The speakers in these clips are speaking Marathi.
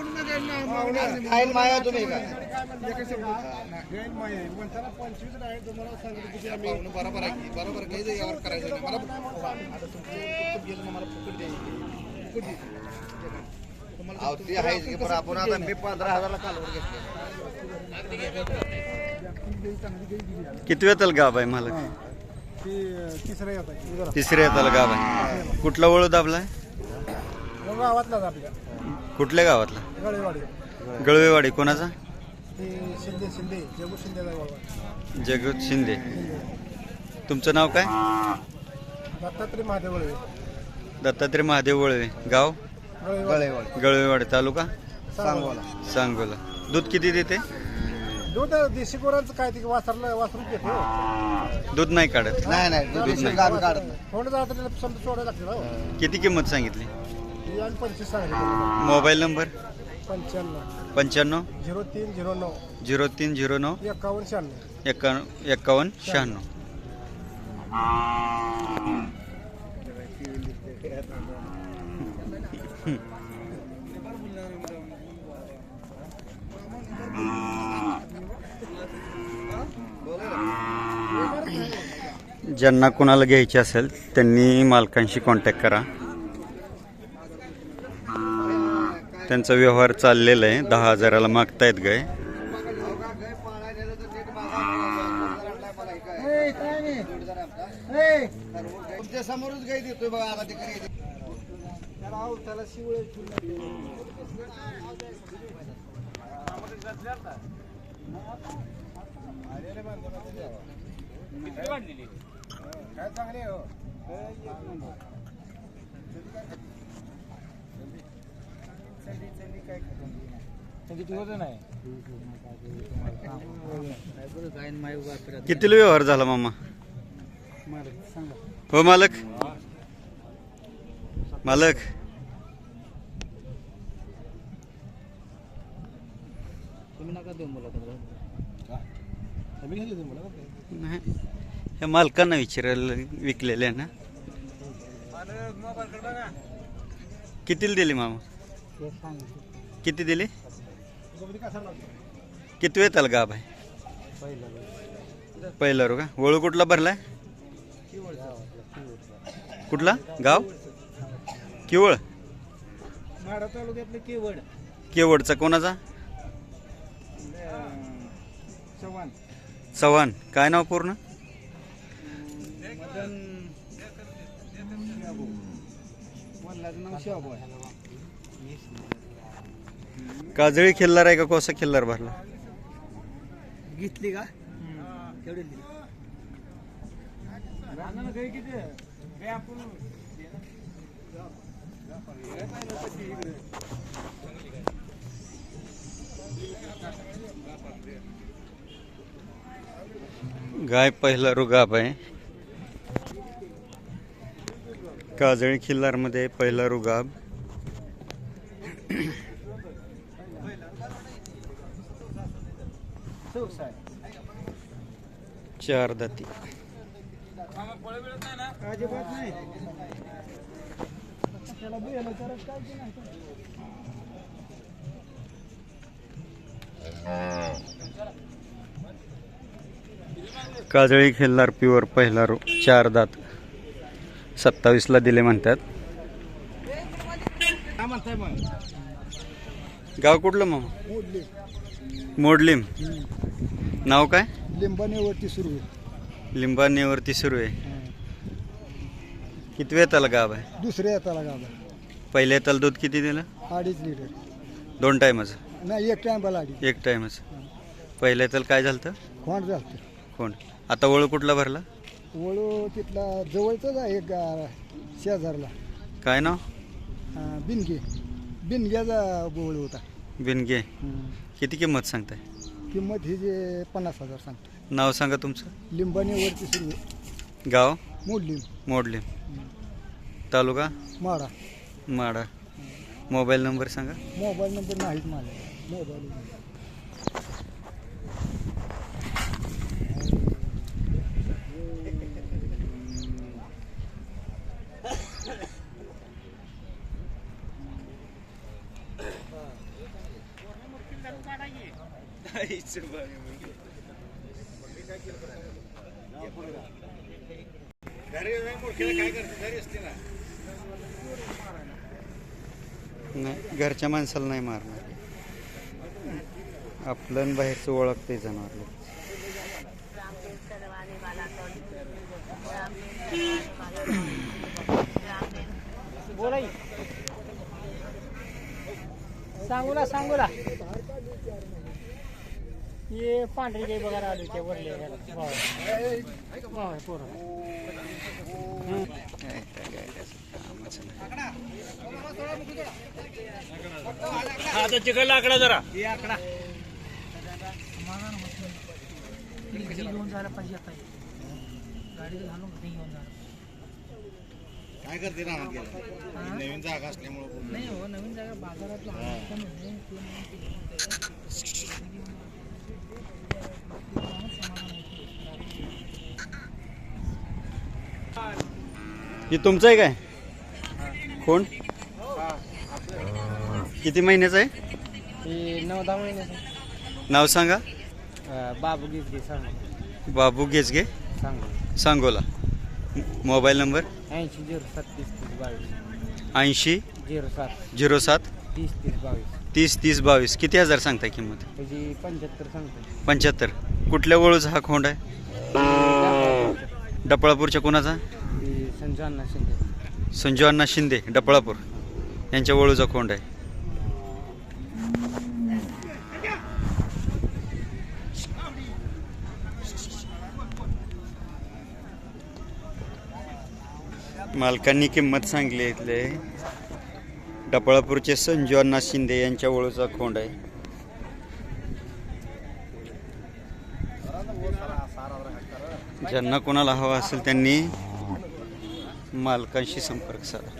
खाईल माया तुम्ही का? बरोबर आहे की? बरोबर काही जे यावर करायचं नाही. मला फुकट द्यायची आहेच की पण आपण आता मी पंधरा हजारला कालवर घेतले किती वेताल गाव आहे मला तिसऱ्या येताल गाव आहे. कुठला वळू दाबलाय? गावातलाच आपल्या. कुठल्या गावातला? गळेवाडी. गळवेवाडी. कोणाचा? ते शिंदे शिंदे जगू गावा जगत शिंदे. तुमचं नाव काय? दत्तात्रय महादेव गळवे दत्तात्रय महादेव वळवे. गाव? गळेवाडी. गळवेवाडी. तालुका? सांगोला. सांगोला. दूध किती देते? दूध देशी गोरांचं काय ते वासरला वासरून घेतो दूध नाही काढत. नाही नाही दूध नाही. गावी काढत. नाही. कोण जात समजा सोडायला लागतं ना किती किंमत सांगितली? आणि पंचवीस सांगितलं मोबाईल नंबर? पंच्याण्णव. पंच्याण्णव? झिरो तीन झिरो नऊ. झिरो तीन झिरो नऊ? एकावन्न शहाण्णव. एक्कावन्न एक्कावन्न शहाण्णव. ज्यांना कोणाला घ्यायचे असेल त्यांनी मालकांशी कॉन्टॅक्ट करा. त्यांचा व्यवहार चाललेला आहे. दहा हजाराला मागतायत गाय. तुमच्या हो गाई देतोय बघा आता ते काही त्याला शिवळे काय चांगले हो किती व्यवहार झाला मामा? हो मालक. मालक. हे मालकांना विचारायला विकलेले ना. कितीला दिली मामा? किती दिली? किती वेळ त्याला गाभ आहे? पहिला रो का? वळू कुठला भरलाय? कुठला? गाव? किवळ? माडा तालुक्यातले केवड. केवडचा कोणाचा? चव्हाण. चव्हाण. काय नाव पूर्ण? मदन नाव आहे. काजळी खिल्लार आहे का कोसा खिल्लार भरला? घेतली का? हे गाय पहिला रुगाब आहे. काजळी खिल्लारमध्ये पहिला रुगाब. चार दाती. अजिबात नाही त्याला काय की नाही काजळी खेळणार प्युअर पहिला रो चार दात. सत्तावीसला दिले म्हणतात. गाव कुठलं मग? मोडलिम. नाव काय? लिंबाणीवरती सुरू लिंबाणीवरती सुरू आहे. किती वेळ त्याला गाव आहे? दुसऱ्या येताला गाव पहिल्या त्याला दूध किती दिलं? अडीच लिटर. दोन टायमाचं नाही एक टाइम अडीच. एक टायमाचं पहिल्या त्याला काय झालं होतं खोंड झालं कोण आता वळू कुठला भरला? वळू तिथला जवळचाच आहे एक गा- शेजारला. काय नाव? अं, बिनगे. बिनग्याचा वळू होता. बिनगे. किती किंमत सांगताय? किंमत ही जे पन्नास हजार सांगतो नाव सांगा तुमचं. लिंबाणीवरती सुरू. गाव? मोडली मोडलिम तालुका? माडा. माडा. मोबाईल नंबर सांगा. मोबाईल नंबर नाहीत माझा मोबाईल घरी नाही नाही घरच्या माणसाला नाही मारणार. आपलं बाहेरचं ओळखते जाणार बोला सांगूला सांगूला. ये पांढरी काही बघायला आलो वरले पोरं. आता चिकन लाकडा जरा. घेऊन जायला पाहिजे आता गाडीत घालून घरी घेऊन जायला? काय करते रानात गेला? नवीन जागा असल्यामुळे. नाही हो नवीन जागा बाजारातला पण आहे, ते नाही हे तुमचं आहे काय? कोण? किती महिन्याचं आहे? नऊ दहा महिन्याचं नाव सांगा. बाबू गीत घे सांग. बाबू गेजगे सांग. सांगोला. Mobile number? ऐंशी झिरो सात तीस तीस बावीस. ऐंशी? झिरो सात. झिरो सात. तीस तीस बावीस. तीस तीस बावीस. किती हजार सांगताय किंमत? त्याची पंच्याहत्तर सांगतो पंच्याहत्तर. कुठल्या वळूचा हा खोंड आहे? डपळापूरच्या कोणाचा? ती संजू अण्णा शिंदे. संजू अण्णा शिंदे डपळापूर. यांच्या वळूचा खोंड आहे. मालकांनी किंमत सांगली इथले. डपळापूरचे संजू अण्णा शिंदे यांच्या ओळूचा खोंड आहे. ज्यांना कोणाला हवा असेल त्यांनी मालकांशी संपर्क साधा.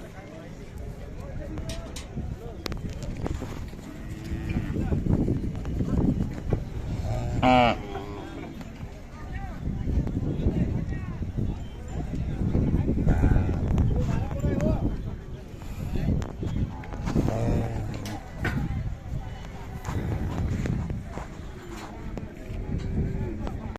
हा.